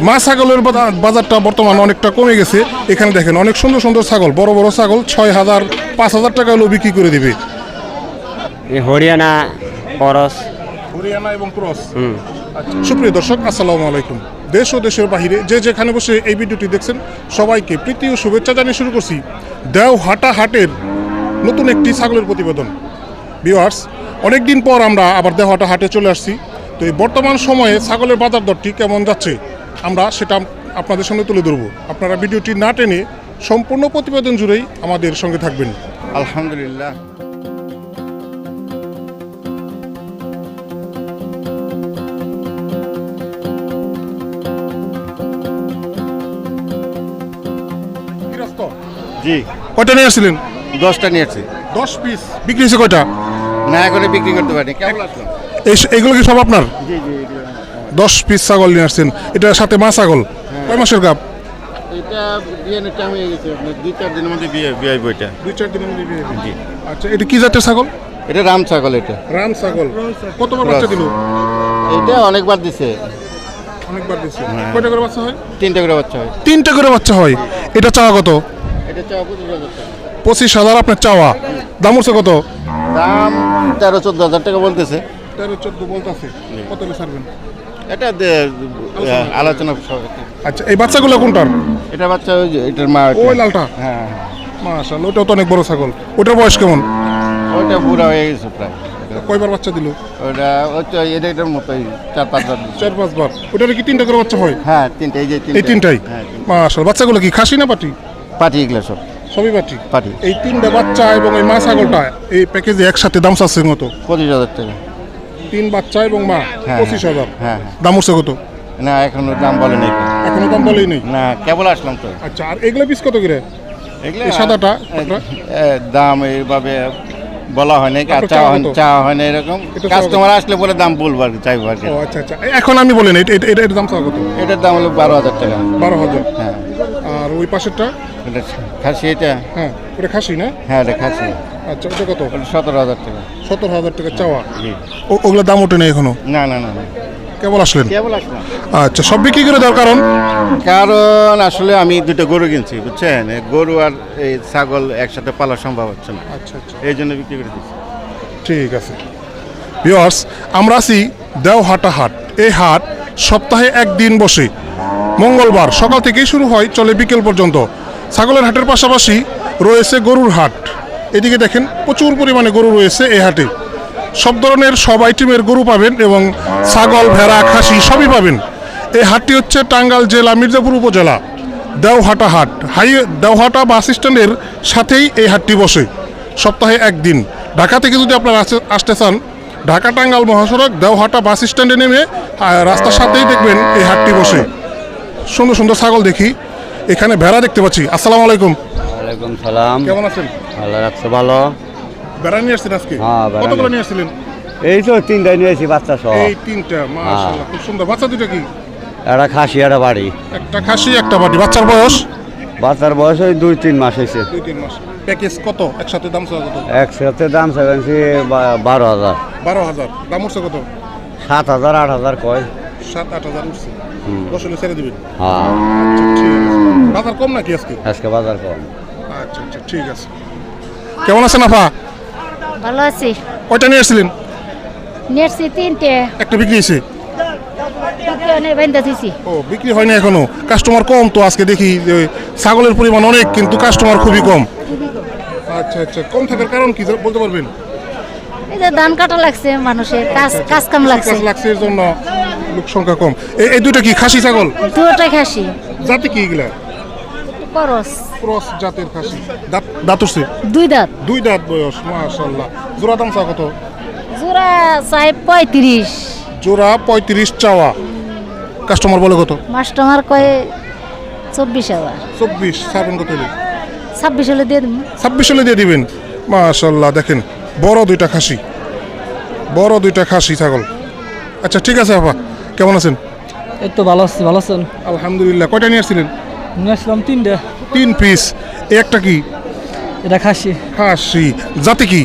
মা ছাগলের বাজা- বাজারটা বর্তমানে অনেকটা কমে গেছে। এখানে দেখেন অনেক সুন্দর সুন্দর ছাগল বড় বড় ছাগল ছয় হাজার পাঁচ হাজার টাকা হলেও বিক্রি করে দিবে। হরিয়ানা করস হরিয়ানা এবং ক্রস হুম। সুপ্রিয় দর্শক আসসালামু আলাইকুম। দেশ ও দেশের বাহিরে যে যেখানে বসে এই ভিডিওটি দেখছেন সবাইকে প্রীতি ও শুভেচ্ছা জানিয়ে শুরু করছি দেও হাটা হাটের নতুন একটি ছাগলের প্রতিবেদন। ভিওয়ার্স অনেকদিন পর আমরা আবার দেওহাটা হাটে চলে আসছি। তো এই বর্তমান সময়ে ছাগলের বাজার দরটি কেমন যাচ্ছে? আমরা সেটা আপনাদের সামনে তুলে ধরবো। আপনারা ভিডিওটি না টেনে সম্পূর্ণ প্রতিবেদন জুড়েই আমাদের সঙ্গে থাকবেন। আলহামদুলিল্লাহ। জি। কয়টা নিয়ে আসছিলেন? দশটা নিয়েছি দশ পিস। বিক্রি হয়েছে কয়টা? না করে বিক্রি করতে পারিনি। কেমন এগুলো কি সব আপনার? জি জি। দশ পিস ছাগল নিয়ে আসছেন। এটার সাথে মা ছাগল। কয় মাসের গাপ এটা বিয়ে টাইম হয়ে গেছে দুই চার দিনের মধ্যে বিয়ে বিয়ে বইটা দুই চার দিনের মধ্যে বিয়ে জি। আচ্ছা এটা কি জাতের ছাগল? এটা রাম ছাগল এটা। রাম ছাগল। কতবার বাচ্চা দিল? এটা অনেকবার দিছে। অনেকবার দিচ্ছে হ্যাঁ। কয়টা করে বাচ্চা হয়? তিনটা করে বাচ্চা হয়। তিনটা করে বাচ্চা হয়। এটা চাওয়া কত? এটা চাওয়া পঁচিশ হাজার পঁচিশ হাজার আপনার চাওয়া। দাম হচ্ছে কত? দাম তেরো চোদ্দ হাজার টাকা বলতেছে। তেরো চোদ্দ বলতেছে। কত ছাড়বেন? এটা আলোচনা আচ্ছা এই বাচ্চাগুলো কোনটার? এটা বাচ্চা ওই যে এটার মা। ওই লালটা? হ্যাঁ মাশাআল্লাহ ওটাও তো অনেক বড় ছাগল। ওটার বয়স কেমন? ওইটা বুড়া হয়ে গেছে প্রায়। কয়বার বাচ্চা দিল? ওটা তো এটা এটার মতোই চার পাঁচবার দিছে। চার পাঁচবার ওটার কি তিনটা করে বাচ্চা হয়? হ্যাঁ তিনটে এই যে এই তিনটাই? হ্যাঁ। মাশাআল্লাহ বাচ্চাগুলো কি খাসি না পাটি? পাটি এগুলো সব। সবই পাটি? পাটি। এই তিনটা বাচ্চা এবং এই মা ছাগলটা এই প্যাকেজে একসাথে দাম চাচ্ছে মতো পঁচিশ হাজার টাকা। তিন বাচ্চা এবং মা হ্যাঁ, পঁচিশ হাজার। হ্যাঁ দাম উঠছে কত? না এখনও দাম বলে নেই এখনও দাম বলেই নেই? না কেবল আসলাম তো। আচ্ছা আর এগুলো পিস কত করে? এগুলো এই সাদাটা, এ, দাম এইভাবে বলা হয় না আপনার চাওয়া চাওয়া হয় কত? চাওয়া হয় না এরকম চাওয়া কাস্টমার আসলে বলে দাম বলব আর কি, চাইব আর কি। ও আচ্ছা আচ্ছা। এখন আমি বলেন এটা এটা এটার দাম চাওয়া কত? এটার দাম হলো বারো হাজার টাকা। বারো হাজার। হ্যাঁ। আর ওই পাশেরটা? এটা খাসি এটা? হ্যাঁ ওটা খাসি না? হ্যাঁ এটা খাসি। আচ্ছা ওটা কত? সতেরো হাজার টাকা। সতেরো হাজার টাকা চাওয়া। জি। ও- ওগুলোর দাম ওঠে না এখনও? না না না না। কেবল আসলেন? কেবল আসলাম। আচ্ছা সব বিক্রি করে দেওয়ার কারণ? কারণ আসলে আমি দুটো গরু কিনছি বুঝছেন? গরু আর এই ছাগল একসাথে পালা সম্ভব হচ্ছে না। আচ্ছা আচ্ছা। এই জন্য বিক্রি করে দিচ্ছি ঠিক আছে। ভিওয়ার্স আমরা আছি দেওহাটা হাট। এই হাট সপ্তাহে একদিন বসে। মঙ্গলবার সকাল থেকেই শুরু হয় চলে বিকেল পর্যন্ত। ছাগলের হাটের পাশাপাশি রয়েছে গরুর হাট। এদিকে দেখেন প্রচুর পরিমাণে গরু রয়েছে এই হাটে। সব ধরনের সব আইটেমের গরু পাবেন এবং ছাগল, ভেড়া, খাসি সবই পাবেন। এই হাটটি হচ্ছে টাঙ্গাল জেলা, মির্জাপুর উপজেলা, দেওহাটা হাট। হাই, দেওহাটা বাস স্ট্যান্ডের সাথেই এই হাটটি বসে। সপ্তাহে একদিন। ঢাকা থেকে যদি আপনারা আসতে- চান, ঢাকা, টাঙ্গাইল মহাসড়ক, দেওহাটা বাস স্ট্যান্ডে নেমে রাস্তার সাথেই দেখবেন এই হাটটি বসে। সুন্দর সুন্দর ছাগল দেখি। এখানে ভেড়া দেখতে পাচ্ছি। আসসালামু আলাইকুম। ওয়ালাইকুম সালাম। কেমন আছেন? ভালো রাখছো ভালো? ভেড়া নিয়ে আসছেন আজকে? হ্যাঁ, কতগুলো নিয়ে- আসছিলেন? এই তো তিনটাই নিয়েছি বাচ্চা সহ। এই তিনটা মাশাআল্লাহ খুব সুন্দর। বাচ্চা দুটো কি? একটা খাসি একটা বাড়ি। একটা খাসি একটা বাটি বাচ্চার বয়স? বাচ্চার বয়স ওই দুই তিন মাস হয়েছে। দুই তিন মাস। প্যাকেজ কত? একসাথে দাম কত? একসাথে দাম চাইছি বারো হাজার। বারো হাজার। দাম উঠছে কত? সাত হাজার আট হাজার কয়। সাত আট হাজার উঠছে। দশ হলে ছেড়ে দিবেন। হ্যাঁ। আচ্ছা ঠিক আছে। বাজার কম নাকি আজকে? আজকে বাজার কম। আচ্ছা আচ্ছা ঠিক আছে। কেমন আছেন আফা ভালো আছি। কয়টা নিয়ে আসছিলেন? নেটছি তিনটে। একটা বিক্রি হয়েছে? ও বিক্রি হয়নি এখনও? কাস্টমার কম তো আজকে দেখি যে ছাগলের পরিমাণ অনেক কিন্তু কাস্টমার খুবই কম। আচ্ছা আচ্ছা কম থাকার কারণ কি বলতে পারবেন? এই যে ধান কাটা লাগছে মানুষের কাজ কাজ কাম লাগছে কাজ লাগছে এর জন্য। লোক সংখ্যা কম। এই- দুটো কি খাসি ছাগল? দুটাই খাসি। জাতি কি এগুলা? করস। ক্রস জাতের খাসি। দাঁত দাঁত উঠছে? দুই দাঁত। দুই দাঁত বয়স মাশাল্লাহ জোড়া দাম চা কত? জোড়া চাই পঁয়ত্রিশ। জোড়া পঁয়ত্রিশ চাওয়া। কাস্টমার বলে কত? মাস্টমার কয়ে চব্বিশ হাজার। চব্বিশ ছাড়বেন কত হলে? ছাব্বিশ হলে দিয়ে দেবো। ছাব্বিশ হলে দিয়ে দিবেন। মাশাল্লাহ দেখেন বড় দুইটা খাসি। বড় দুইটা খাসি ছাগল। আচ্ছা ঠিক আছে আপা। কেমন আছেন? এই তো ভালো আছি ভালো আছেন? আলহামদুলিল্লাহ কয়টা নিয়ে আসছিলেন? নিয়ে আসলাম তিনটে। তিন পিস একটা কি? এটা খাসি। খাসি। জাতি কি?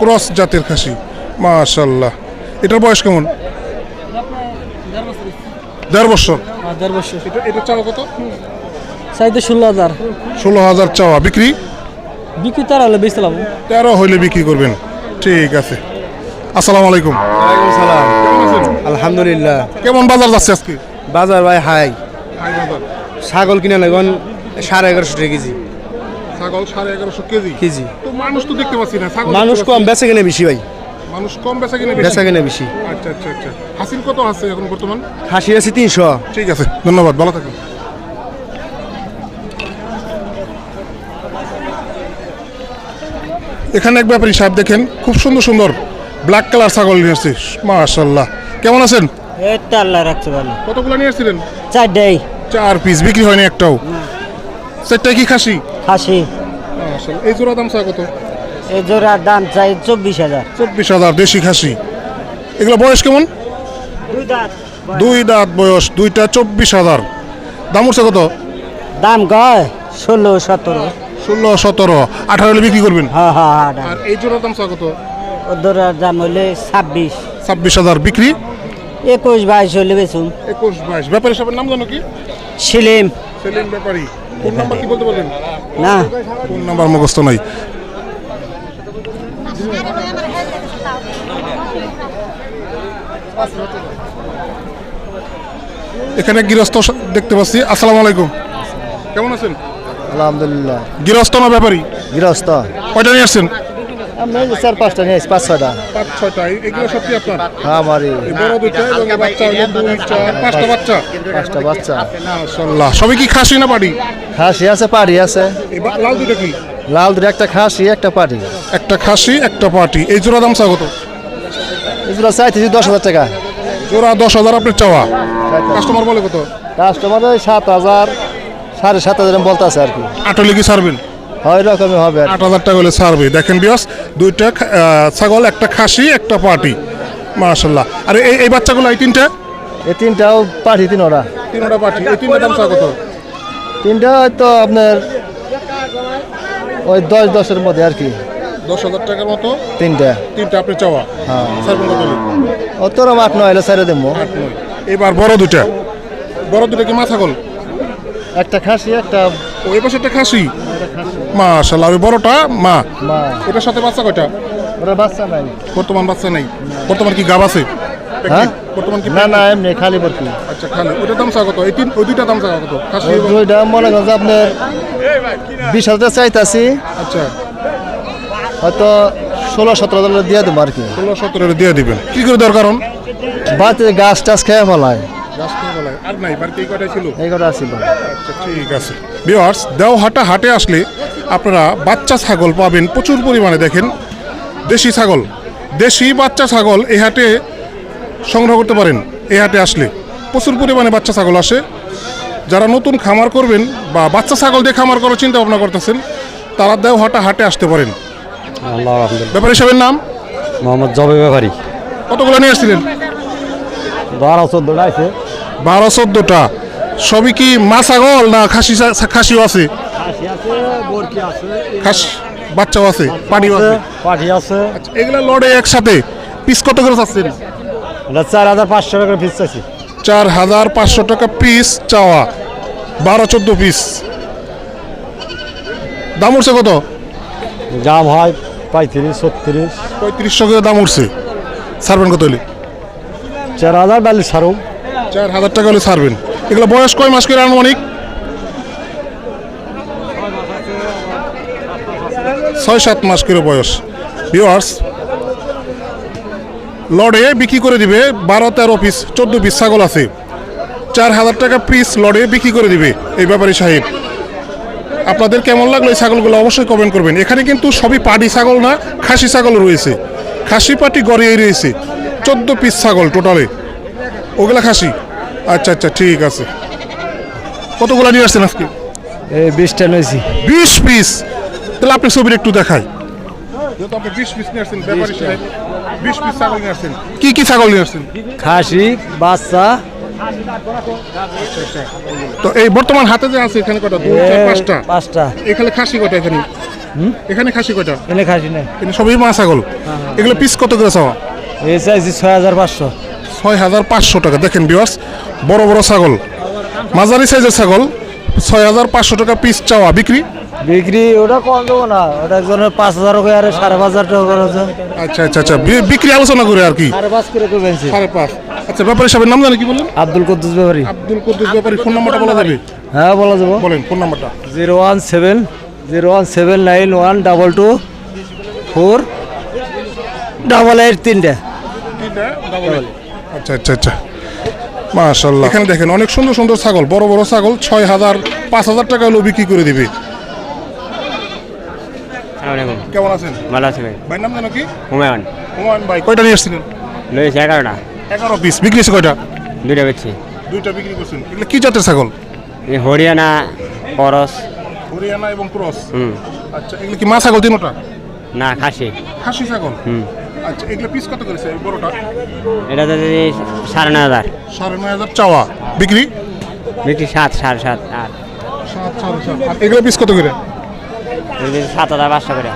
ক্রস জাতের খাসি। মাশাল্লাহ এটার বয়স কেমন? দেড় বছর দেড় বছর। এটা এটা চাওয়া কত? চাইতে ষোলো হাজার। ষোলো হাজার চাওয়া। বিক্রি? বিক্রি তার হলে বেচলাম তেরো হইলে বিক্রি করবেন। ঠিক আছে। আসসালামু আলাইকুম। সালাম। কেমন আছেন? আলহামদুলিল্লাহ। কেমন বাজার যাচ্ছে আজকে? বাজার ভাই হাই। হাই বাজার। ছাগল কিনে নেবেন সাড়ে এগারোশো টাকা কেজি। ছাগল সাড়ে এগারোশো কেজি? কেজি। তো মানুষ তো দেখতে পাচ্ছি না ছাগল মানুষ কম। বেচে কিনে বেশি ভাই। মানুষ কম বেচা কিনে বেশি? বেচা কিনে বেশি। আচ্ছা আচ্ছা আচ্ছা। হাসিল কত আছে এখন বর্তমান? খাসি আছে তিনশো। ঠিক আছে ধন্যবাদ ভালো থাকুন। এখানে এক ব্যাপারী সাহেব দেখেন খুব সুন্দর সুন্দর ব্ল্যাক কালার ছাগল নিয়ে আসছে মাশাল্লাহ কেমন আছেন? আল্লাহ রাখছে ভালো। কতগুলো নিয়ে আসছিলেন? চারটাই। চার পিস বিক্রি হয়নি একটাও? চারটায় কি খাসি? খাসি। এই জোড়া দাম চা কত? এই জোড়ার দাম চাই চব্বিশ হাজার। চব্বিশ হাজার দেশি খাসি। এগুলো বয়স কেমন? দুই দাঁত দুই দাঁত বয়স দুইটা চব্বিশ হাজার। দাম উঠছে কত? দাম কয়? ষোলো সতেরো। ষোলো সতেরো। আঠারো হলে বিক্রি করবেন? হ্যাঁ হ্যাঁ হ্যাঁ দাম। আর এই জোড়ার দাম চা কত? জোড়ার দাম হলে ছাব্বিশ। ছাব্বিশ হাজার বিক্রি? একুশ বাইশ হলে বেচুন। একুশ বাইশ। ব্যাপারী সাহেবের নাম জানো কি? সিলিম। সেলিম ব্যাপারী। ফোন নাম্বার কি বলতে পারবেন? না। ফোন নাম্বার মুখস্থ নাই। এখানে গৃহস্থ দেখতে পাচ্ছি। আসসালামু আলাইকুম। কেমন আছেন? আলহামদুলিল্লাহ। গৃহস্থ না ব্যাপারী? গৃহস্থ। কয়টা নিয়ে আসছেন? আমরা চার পাঁচটা নিয়ে পাঁচ ছয়টা। পাঁচ ছয়টা এগুলো সব কি আপনার? হ্যাঁ এই এই বড় দুইটা এবং বাচ্চা হলো দুই চার পাঁচটা বাচ্চা। পাঁচটা বাচ্চা। মাশাল্লাহ সবই কি খাসি না পাটি খাসি আছে পাড়ি আছে। এই লাল দুইটা কি? লাল দুটো একটা খাসি একটা পাড়ি। একটা খাসি একটা পাটি এই জোড়া দাম কত? এগুলো চাইতেছি দশ হাজার টাকা। জোড়া দশ হাজার আপনার চাওয়া। কাস্টমার বলে কত? কাস্টমার ওই সাত হাজার সাড়ে সাত হাজার বলতে আছে আর কি। আটলে কি ছাড়বেন? হয় রকমই হবে আট হাজার টাকা হলে ছাড়বে। দেখেন বিয়স দুইটা ছাগল একটা খাসি একটা পাটি। মাশাল্লাহ আর এই এই বাচ্চাগুলো এই তিনটা? এই তিনটাও পাঠি তিনোটা। তিনটা পাটি। এই তিনটা দাম কত? তিনটা হয়তো আপনার ওই দশ দশের মধ্যে আর কি। দশ হাজার টাকার মতো? তিনটা। তিনটা আপনি চাওয়া? হ্যাঁ। তোর আট নয় হলে ছেড়ে দেবো। এবার বড় দুইটা। বড় দুইটা কি মা ছাগল? একটা খাসি একটা ও এই পাশে একটা খাসি। মাশাল্লাহ ওই বড়টা? মা। মা। এটার সাথে বাচ্চা কয়টা? ওরা বাচ্চা নাই। বর্তমান বাচ্চা নেই। বর্তমান কি গাব আছে? হ্যাঁ? বর্তমান কি না না এমনি খালি আচ্ছা খালি। ওইটার দাম চা কত? এই তিন ওই দুইটা দাম চা কত? খাসি দুইটা মনে করেন আপনার বিশ হাজার চাইতাছি। আচ্ছা। হয়তো ষোলো সতেরো হাজার দিয়ে দেবো আর কি। ষোলো সতেরো দিয়ে দিবেন। কি করে দেওয়ার কারণ? বাড়িতে গাছ টাছ খেয়ে ফেলায়। আর নাই বাড়িতে এই কটাই ছিল? এই ছিল। আচ্ছা ঠিক আছে। বিয়ার্স দেওহাটা হাটে আসলে আপনারা বাচ্চা ছাগল পাবেন প্রচুর পরিমাণে দেখেন। দেশি ছাগল দেশি বাচ্চা ছাগল এই হাটে সংগ্রহ করতে পারেন এই হাটে আসলে। প্রচুর পরিমাণে বাচ্চা ছাগল আসে। যারা নতুন খামার করবেন বা বাচ্চা ছাগল দিয়ে খামার করার চিন্তা ভাবনা করতেছেন তারা দেওহাটা হাটে আসতে পারেন। ব্যাপারী সাহেবের নাম? মোহাম্মদ জবে ব্যাপারী। কতগুলো নিয়ে আসছিলেন? বারো চোদ্দোটা আছে। বারো চোদ্দোটা। সবই কি মা ছাগল না খাসি খাসিও আছে? খাস বাচ্চাও আছে পানিও আছে পাঠি আছে। আচ্ছা, এগুলা লড়ে একসাথে পিস কত করে চাচ্ছেন? এটা চার হাজার পাঁচশো টাকা পিস চাইছি চার হাজার পাঁচশো টাকা পিস চাওয়া বারো চোদ্দ পিস দাম উঠছে কত? দাম হয় পঁয়ত্রিশ ছত্রিশ। পঁয়ত্রিশশো করে দাম উঠছে। ছাড়বেন কত হলে? চার হাজার ডালি সারু চার হাজার টাকা হলে ছাড়বেন। এগুলো বয়স কয় মাস করে আনুমানিক? ছয় সাত মাস করে বয়স। ভিওয়ার্স লড়ে বিক্রি করে দিবে বারো তেরো পিস চোদ্দ পিস ছাগল আছে। চার হাজার টাকা পিস লড়ে বিক্রি করে দিবে এই ব্যাপারে সাহেব। আপনাদের কেমন লাগল এই ছাগলগুলো অবশ্যই কমেন্ট করবেন। এখানে কিন্তু সবই পাটি ছাগল না খাসি ছাগল রয়েছে। খাসি পাটি গড়িয়ে রয়েছে। চোদ্দ পিস ছাগল টোটালে ওগুলা খাসি? আচ্ছা আচ্ছা ঠিক আছে। কতগুলা নিয়ে আসছেন আজকে? বিশটা নিয়েছি বিশ পিস তাহলে আপনি ছবির একটু দেখাই। কি কি ছাগল নিয়ে আসছেন? খাসি বাচ্চা। তো এই বর্তমান হাতে যে আছে এখানে কটা? দুই চার পাঁচটা? পাঁচটা। এখানে খাসি কটা এখানে? এখানে খাসি কটা? এনে খাসি নাই। এখানে সবই মা ছাগল। এগুলো পিস কত করে চাওয়া? এই চাইছি ছয় হাজার পাঁচশো। ছয় হাজার পাঁচশো টাকা। দেখেন বিয়ার্স বড় বড় ছাগল। মাঝারি সাইজের ছাগল ছয় হাজার পাঁচশো টাকা পিস চাওয়া। বিক্রি? বিক্রি ওটা কম দেবো না। ওটা একজনের পাঁচ হাজার করে আর সাড়ে পাঁচ হাজার টাকা করে আছে। আচ্ছা আচ্ছা আচ্ছা। বি- বিক্রি আলোচনা করে আর কি? সাড়ে পাঁচ করে কমেছে সাড়ে পাঁচ। আচ্ছা ব্যাপারী সাহেবের নাম জানি কি বললেন? আব্দুল কুদ্দুস ব্যাপারী। আব্দুল কুদ্দুস ব্যাপারী ফোন নাম্বারটা বলা যাবে? হ্যাঁ বলা যাব। বলেন ফোন নাম্বারটা। Zero one seven zero one seven nine one double two four double eight তিনটে। আচ্ছা আচ্ছা আচ্ছা। মাশাল্লাহ এখানে দেখেন অনেক সুন্দর সুন্দর ছাগল বড় বড় ছাগল ছয় হাজার পাঁচ হাজার টাকা হলেও বিক্রি করে দিবে। কেমন আছেন? ভালো আছে ভাই। ভাই নাম জানো কি? হুমায়ুন। হুমায়ুন ভাই কয়টা নিয়ে এসেছিলেন লইছে এগারোটা এগারো পিস বিক্রি হয়েছে কয়টা? দুইটা বেচছি। দুইটা বিক্রি করছেন। এগুলো কি জাতের ছাগল? হরিয়ানা করস হরিয়ানা এবং ক্রস। হুম। আচ্ছা এগুলো কি মা ছাগল তিনোটা? না খাসি। খাসি ছাগল? হুম। আচ্ছা এগুলো পিস কত করেছে বড়টা? এটা তো সাড়ে নয় হাজার। সাড়ে নয় হাজার চাওয়া। বিক্রি? বিক্রি সাত সাড়ে সাত আট। সাত সাড়ে সাত। এগুলো পিস কত করে? সাত হাজার পাঁচশো করে।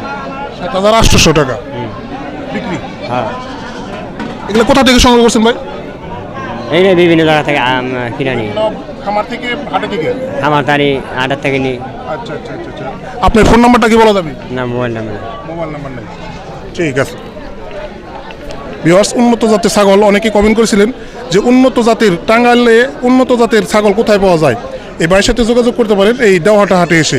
সাত হাজার আটশোশো টাকা। বিক্রি? হ্যাঁ। এগুলো কোথা থেকে সংগ্রহ করছেন ভাই? এই বিভিন্ন জায়গা থেকে আম, কিনে নিই। খামার থেকে হাটে থেকে? আমার তারি আটার থেকে নিই। আচ্ছা আচ্ছা আচ্ছা আচ্ছা। আপনার ফোন নাম্বারটা কি বলা যাবে? না মোবাইল নাম্বার মোবাইল নাম্বার নেই। ঠিক আছে। বিহার্স উন্নত জাতের ছাগল অনেকে কমেন্ট করেছিলেন যে উন্নত জাতের টাঙ্গাইলে উন্নত জাতের ছাগল কোথায় পাওয়া যায়? এই ভাইয়ের সাথে যোগাযোগ করতে পারেন এই দেওয়াটা হাটে এসে।